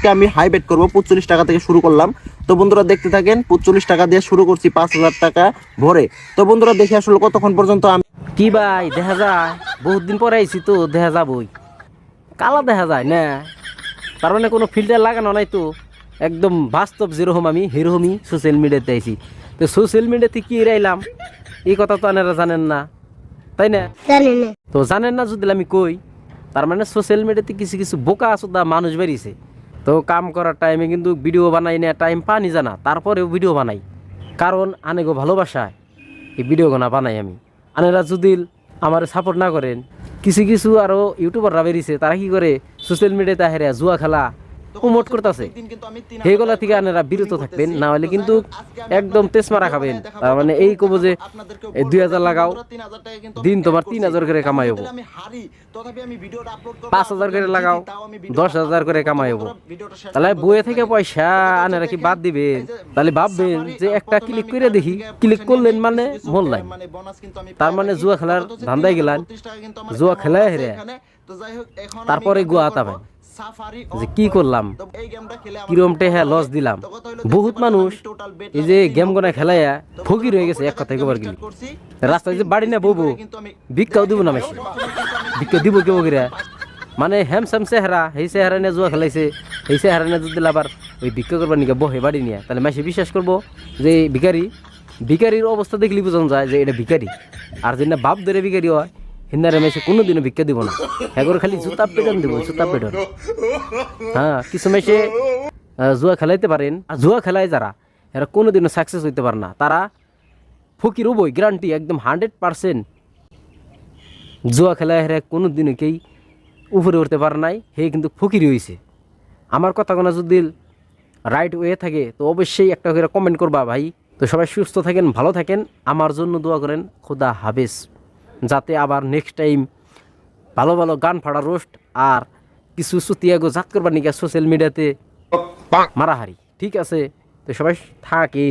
আজকে আমি high bet করব পঁচল্লিশ টাকা থেকে শুরু করলাম। তো বন্ধুরা দেখতে থাকেন পঁচল্লিশ টাকা দিয়ে শুরু করছি পাঁচ হাজার টাকা ভরে। তো বন্ধুরা দেখে আসলে কতক্ষণ পর্যন্ত আমি কি ভাই দেখা যায়। বহুত দিন পরে আইছি তো দেখা যাবই। কালা দেখা যায় না। তার মানে কোনো ফিল্টার লাগানো নাই তো। একদম বাস্তব যেরকম আমি সেরকমই সোশ্যাল মিডিয়াতে আইছি। তো সোশ্যাল মিডিয়াতে কি রাইলাম? এই কথা তো আনারা জানেন না। তাই না? না। তো জানেন না যদি আমি কই তার মানে সোশ্যাল মিডিয়াতে কিছু কিছু বোকা আসুদা মানুষ বেরিয়েছে। তো কাম করার টাইমে কিন্তু ভিডিও বানাই না টাইম পানি জানা, তারপরেও ভিডিও বানাই। কারণ আনেগো ভালোবাসায় এই ভিডিও গোনা বানাই আমি। আনেরা যদি আমার সাপোর্ট না করেন, কিছু কিছু আরও ইউটিউবাররা বেরিয়েছে, তারা কি করে? সোশ্যাল মিডিয়াতে হেরে জুয়া খেলা প্রমোট করতেছে। সেইগুলা থেকে আনেরা বিরত থাকবেন না হলে কিন্তু একদম তেসমারা খাবেন তার মানে এই কব যে দুই হাজার লাগাও দিন তোমার তিন হাজার করে কামাই হব। পাঁচ হাজার করে লাগাও দশ হাজার করে কামাই হব। তাহলে বইয়ে থেকে পয়সা আনারা কি বাদ দিবেন। তাহলে ভাববেন যে একটা ক্লিক করে দেখি ক্লিক করলেন মানে মরলাম তার মানে জুয়া খেলার ধান্দায় গেলাম জুয়া খেলায় হেরে। তারপরে গুয়া হাতাবেন যে কি করলাম? কিরম টেহা লস দিলাম। বহুত মানুষ এই যে গেম গোনা খেলাইয়া ফকির হয়ে গেছে এক কথায় গোবার গেলি রাস্তায় যে বাড়ি না বউ ভিক্ষাও দিব না মেশি ভিক্ষা দিব কেউ গিরা মানে হেম স্যাম চেহারা সেই চেহারা নিয়ে জুয়া খেলাইছে। সেই চেহারা নিয়ে যদি আবার ওই ভিক্ষা করবার নিকে বহে বাড়ি নিয়ে। তাহলে মাসে বিশ্বাস করব যে এই ভিখারি ভিখারির অবস্থা দেখলে বোঝানো যায় যে এটা ভিখারি। আর যেটা বাপ ধরে ভিখারি হয় হিন্দারে মেসে কোনোদিনও ভিক্ষা দিব না এগর খালি জুতা পেটন দিব জুতা পেটন হ্যাঁ কিছু মেসে জুয়া খেলাইতে পারেন আর জুয়া খেলায় যারা এরা কোনোদিনও সাকসেস হইতে পারে না তারা ফকির হবই গ্যারান্টি একদম হান্ড্রেড পার্সেন্ট জুয়া খেলায় হেরা কোনো দিনও কেই উপরে উঠতে পারে নাই হে কিন্তু ফকির হয়েছে আমার কথা কোনো যদি রাইট ওয়ে থাকে তো অবশ্যই একটা করে কমেন্ট করবা ভাই তো সবাই সুস্থ থাকেন ভালো থাকেন আমার জন্য দোয়া করেন খোদা হাবেস যাতে আবার নেক্সট টাইম ভালো ভালো গান ফাড়া রোস্ট আর কিছু সুতিয়াগো জাত করবার নিকা সোশ্যাল মিডিয়াতে মারাহারি। ঠিক আছে? তো সবাই থাকে